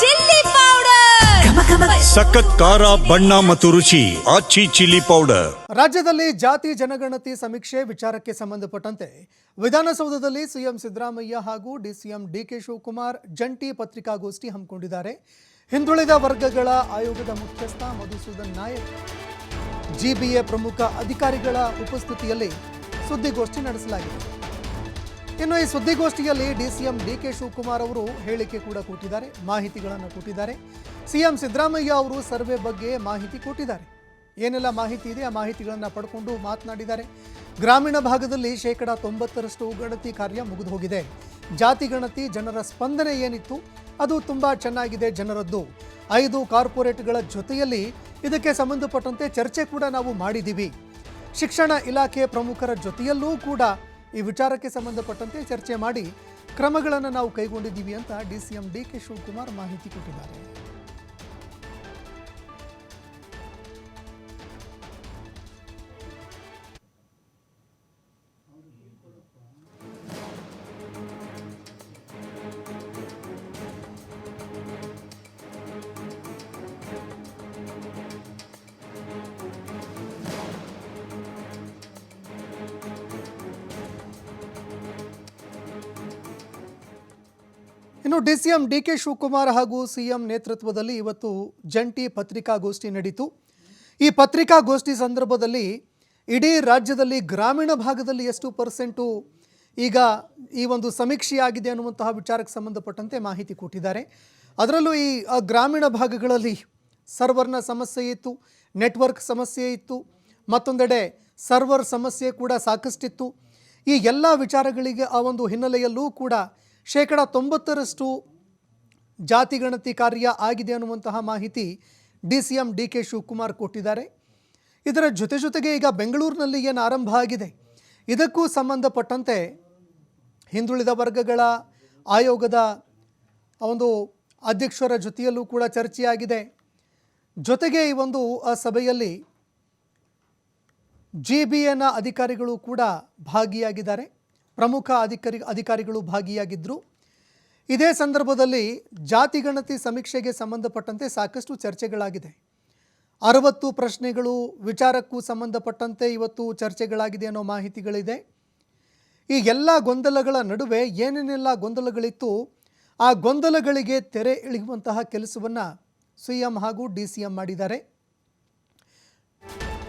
Chilli powder. ಸಖತ್ ಖಾರ ಬಣ್ಣ ಮತ್ತು ರುಚಿ ಆಚಿ ಚಿಲ್ಲಿ ಪೌಡರ್. ರಾಜ್ಯದಲ್ಲಿ ಜಾತಿ ಜನಗಣತಿ ಸಮೀಕ್ಷೆ ವಿಚಾರಕ್ಕೆ ಸಂಬಂಧಪಟ್ಟಂತೆ ವಿಧಾನಸೌಧದಲ್ಲಿ ಸಿಎಂ ಸಿದ್ದರಾಮಯ್ಯ ಹಾಗೂ ಡಿಸಿಎಂ ಡಿಕೆ ಶಿವಕುಮಾರ್ ಜಂಟಿ ಪತ್ರಿಕಾಗೋಷ್ಠಿ ಹಮ್ಮಿಕೊಂಡಿದ್ದಾರೆ. ಹಿಂದುಳಿದ ವರ್ಗಗಳ ಆಯೋಗದ ಮುಖ್ಯಸ್ಥ ಮಧುಸೂದನ್ ನಾಯಕ್ ಜಿಬಿಎ ಪ್ರಮುಖ ಅಧಿಕಾರಿಗಳ ಉಪಸ್ಥಿತಿಯಲ್ಲಿ ಸುದ್ದಿಗೋಷ್ಠಿ ನಡೆಸಲಾಗಿದೆ. ಇನ್ನು ಈ ಸುದ್ದಿಗೋಷ್ಠಿಯಲ್ಲಿ ಡಿಸಿಎಂ ಡಿಕೆ ಶಿವಕುಮಾರ್ ಅವರು ಹೇಳಿಕೆ ಕೂಡ ಕೊಟ್ಟಿದ್ದಾರೆ, ಮಾಹಿತಿಗಳನ್ನು ಕೊಟ್ಟಿದ್ದಾರೆ. ಸಿಎಂ ಸಿದ್ದರಾಮಯ್ಯ ಅವರು ಸರ್ವೆ ಬಗ್ಗೆ ಮಾಹಿತಿ ಕೊಟ್ಟಿದ್ದಾರೆ. ಏನೆಲ್ಲ ಮಾಹಿತಿ ಇದೆ ಆ ಮಾಹಿತಿಗಳನ್ನು ಪಡ್ಕೊಂಡು ಮಾತನಾಡಿದ್ದಾರೆ. ಗ್ರಾಮೀಣ ಭಾಗದಲ್ಲಿ ಶೇಕಡ ತೊಂಬತ್ತರಷ್ಟು ಗಣತಿ ಕಾರ್ಯ ಮುಗಿದು ಹೋಗಿದೆ ಜಾತಿ ಗಣತಿ, ಜನರ ಸ್ಪಂದನೆ ಏನಿತ್ತು, ಅದು ತುಂಬ ಚೆನ್ನಾಗಿದೆ ಜನರದ್ದು. ಐದು ಕಾರ್ಪೊರೇಟ್ಗಳ ಜೊತೆಯಲ್ಲಿ ಇದಕ್ಕೆ ಸಂಬಂಧಪಟ್ಟಂತೆ ಚರ್ಚೆ ಕೂಡ ನಾವು ಮಾಡಿದ್ದೀವಿ. ಶಿಕ್ಷಣ ಇಲಾಖೆ ಪ್ರಮುಖರ ಜೊತೆಯಲ್ಲೂ ಕೂಡ ಈ ವಿಚಾರಕ್ಕೆ ಸಂಬಂಧಪಟ್ಟಂತೆ ಚರ್ಚೆ ಮಾಡಿ ಕ್ರಮಗಳನ್ನು ನಾವು ಕೈಗೊಂಡಿದ್ದೀವಿ ಅಂತ DCM C D K Shivakumar ಮಾಹಿತಿ ಕೊಟ್ಟಿದ್ದಾರೆ. ಇನ್ನು D C M D K Shivakumar ಹಾಗೂ ಸಿಎಂ ನೇತೃತ್ವದಲ್ಲಿ ಇವತ್ತು ಜಂಟಿ ಪತ್ರಿಕಾಗೋಷ್ಠಿ ನಡೀತು. ಈ ಪತ್ರಿಕಾಗೋಷ್ಠಿ ಸಂದರ್ಭದಲ್ಲಿ ಇಡೀ ರಾಜ್ಯದಲ್ಲಿ ಗ್ರಾಮೀಣ ಭಾಗದಲ್ಲಿ ಎಷ್ಟು ಪರ್ಸೆಂಟು ಈಗ ಈ ಒಂದು ಸಮೀಕ್ಷೆಯಾಗಿದೆ ಅನ್ನುವಂತಹ ವಿಚಾರಕ್ಕೆ ಸಂಬಂಧಪಟ್ಟಂತೆ ಮಾಹಿತಿ ಕೊಟ್ಟಿದ್ದಾರೆ. ಅದರಲ್ಲೂ ಈ ಗ್ರಾಮೀಣ ಭಾಗಗಳಲ್ಲಿ ಸರ್ವರ್ನ ಸಮಸ್ಯೆ ಇತ್ತು, ನೆಟ್ವರ್ಕ್ ಸಮಸ್ಯೆ ಇತ್ತು, ಮತ್ತೊಂದೆಡೆ ಸರ್ವರ್ ಸಮಸ್ಯೆ ಕೂಡ ಸಾಕಷ್ಟಿತ್ತು. ಈ ಎಲ್ಲ ವಿಚಾರಗಳಿಗೆ ಆ ಒಂದು ಹಿನ್ನೆಲೆಯಲ್ಲೂ ಕೂಡ ಶೇಕಡ ತೊಂಬತ್ತರಷ್ಟು ಜಾತಿ ಗಣತಿ ಕಾರ್ಯ ಆಗಿದೆ ಅನ್ನುವಂತಹ ಮಾಹಿತಿ D C M D K Shivakumar ಕೊಟ್ಟಿದ್ದಾರೆ. ಇದರ ಜೊತೆ ಜೊತೆಗೆ ಈಗ ಬೆಂಗಳೂರಿನಲ್ಲಿ ಏನು ಆರಂಭ ಆಗಿದೆ? ಇದಕ್ಕೂ ಸಂಬಂಧಪಟ್ಟಂತೆ ಹಿಂದುಳಿದ ವರ್ಗಗಳ ಆಯೋಗದ ಒಂದು ಅಧ್ಯಕ್ಷರ ಜೊತೆಯಲ್ಲೂ ಕೂಡ ಚರ್ಚೆಯಾಗಿದೆ. ಜೊತೆಗೆ ಈ ಒಂದು ಸಭೆಯಲ್ಲಿ ಜಿ ಬಿ ಎನ ಅಧಿಕಾರಿಗಳು ಕೂಡ ಭಾಗಿಯಾಗಿದ್ದಾರೆ. ಪ್ರಮುಖ ಅಧಿಕಾರಿ ಅಧಿಕಾರಿಗಳು ಭಾಗಿಯಾಗಿದ್ದರು ಇದೇ ಸಂದರ್ಭದಲ್ಲಿ ಜಾತಿ ಗಣತಿ ಸಮೀಕ್ಷೆಗೆ ಸಂಬಂಧಪಟ್ಟಂತೆ ಸಾಕಷ್ಟು ಚರ್ಚೆಗಳಾಗಿದೆ. ಅರವತ್ತು ಪ್ರಶ್ನೆಗಳು ವಿಚಾರಕ್ಕೂ ಸಂಬಂಧಪಟ್ಟಂತೆ ಇವತ್ತು ಚರ್ಚೆಗಳಾಗಿದೆ ಅನ್ನೋ ಮಾಹಿತಿಗಳಿದೆ. ಈ ಎಲ್ಲ ಗೊಂದಲಗಳ ನಡುವೆ ಏನೇನೆಲ್ಲ ಗೊಂದಲಗಳಿತ್ತು, ಆ ಗೊಂದಲಗಳಿಗೆ ತೆರೆ ಇಳಿಯುವಂತಹ ಕೆಲಸವನ್ನು ಸಿ ಎಂ ಹಾಗೂ ಡಿ ಸಿ ಎಂ ಮಾಡಿದ್ದಾರೆ.